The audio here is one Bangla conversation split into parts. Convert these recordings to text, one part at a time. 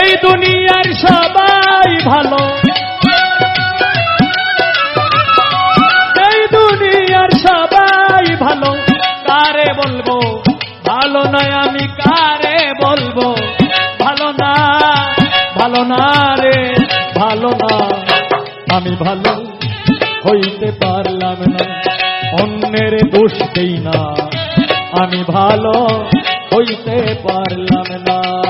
এই দুনিয়ার সবাই ভালো। এই দুনিয়ার সবাই ভালো। কারে বলব? ভালো নয় আমি কারে বলব? ভালো না ভালো না রে, ভালো না। আমি ভালো হইতে পারলাম না, অন্যের দোষ দেই না। আমি ভালো হইতে পারলাম না।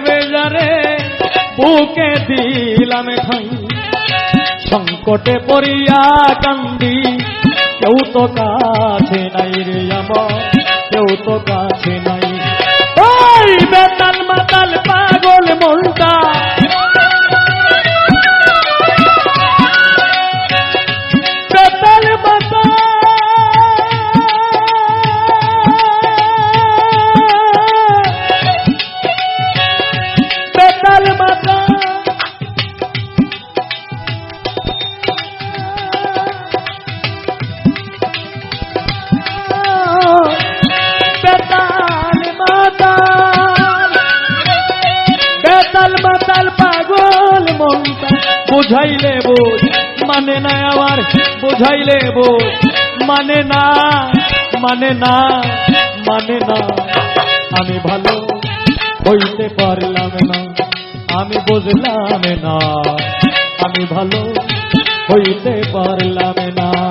বুকে দিলাম ঠাই। সংকটে পড়িয়া কান্দি, কেউ তো কাছে নাই রে আমার, কেউ তো কাছে নাই। বেতাল মনটা বুঝাইলে বোঝ মানে না আমার, বুঝাইলে বোঝ। মানে না মানে না মানে না। আমি ভালো হইতে পারলাম না, আমি বুঝলাম না। আমি ভালো হইতে পারলাম না।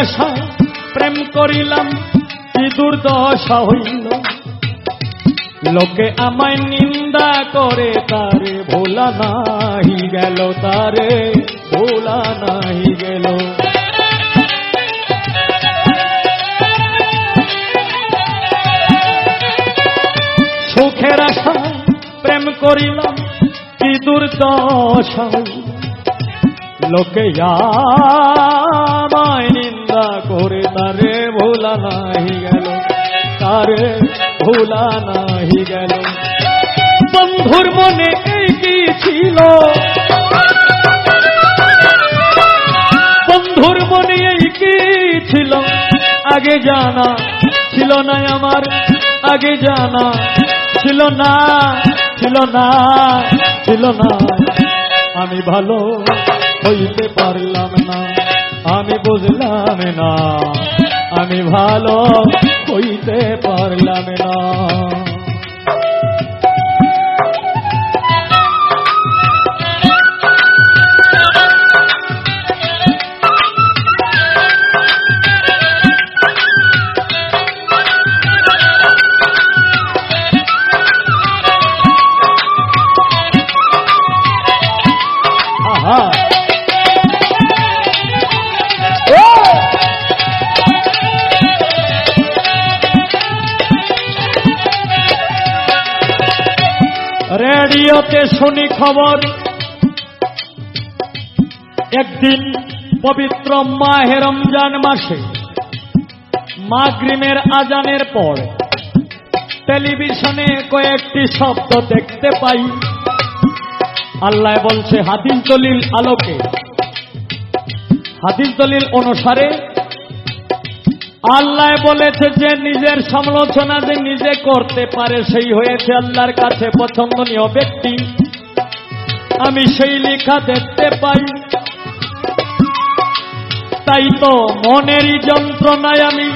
আশা প্রেম করিলাম, কি দুর্দশা হইল। লোকে আমায় নিন্দা করে, তারে ভোলা নাহি গেল, তারে ভোলা নাহি গেল। সুখের আশা প্রেম করিলাম, কি দুর্দশা লোকে আমায় নাহি গেল তারে ভোলা নাহি গেল বন্ধুর মনে এই কি ছিল বন্ধুর মনে এই কি ছিল আগে জানা ছিল না আমার আগে জানা ছিল না ছিল না ছিল না আমি ভালো হইতে পারলাম না আমি বুঝলাম না আমি ভালো হইতে পারলাম না। রেডিওতে শুনি খবর। একদিন পবিত্র মাহে রমজান মাসে মাগরিমের আজানের পর টেলিভিশনে কয়েকটি শব্দ দেখতে পাই। আল্লাহ বলছে, হাদিস দলিল আলোকে। হাদিস দলিল অনুসারে আল্লাহ বলেছে যে নিজের সমালোচনা যে নিজে করতে পারে, সেই হয়েছে আল্লাহর কাছে পছন্দনীয় ব্যক্তি। আমি সেই লেখা দেখতে পাই। তাই তো মনেরই যন্ত্রণায় আমি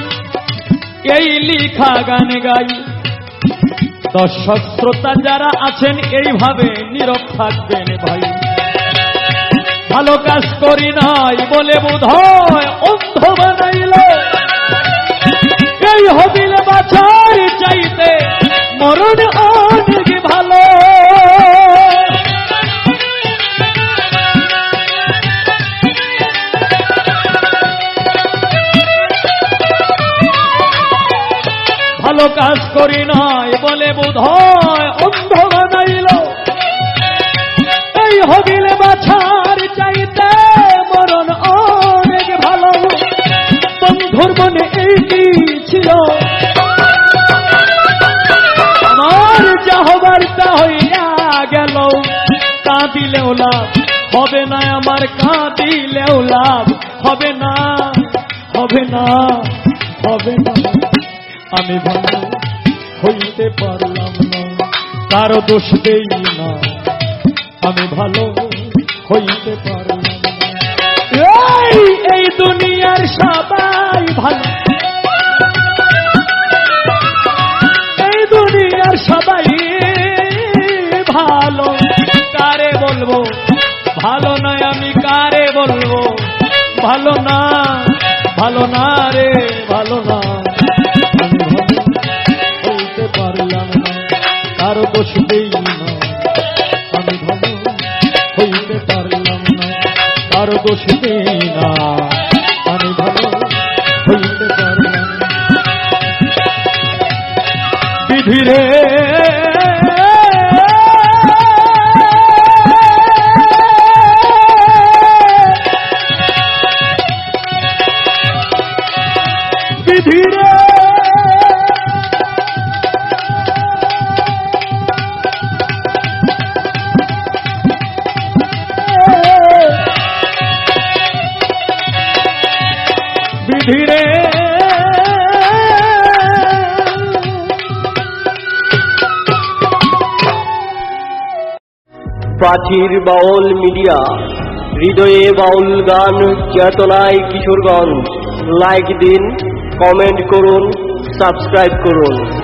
এই লিখা গান গাই। দর্শক শ্রোতা যারা আছেন, এইভাবে নীরব থাকবেন ভাই। ভালো কাজ করি নাই বলে বোধ হয় অন্ধ বানাইল। এই হবিল বাছার চাইতে। মরণ অনেক ভালো। ভালো কাজ করি নয় বলে বোধ হয় অন্ধ বানাইল। এই হবিল হবে না আমার কাঁদিলেও লাভ হবে না হবে না হবে না। আমি ভালো হইতে পারলাম না, কারও দোষ দেই না। আমি ভালো হইতে পারলাম না। এই দুনিয়ার সবাই ভালো। ভালো না ভালো না রে, ভালো না। হইতে পারলাম না কারও দোষ দেই না। আমি ভালো পারলাম না কারও দোষ দেই না। বিধিরে প্রাচীর বাউল মিডিয়া হৃদয়ে বাউল গান চেতনায় কিশোরগঞ্জ। লাইক দিন কমেন্ট করুন সাবস্ক্রাইব করুন।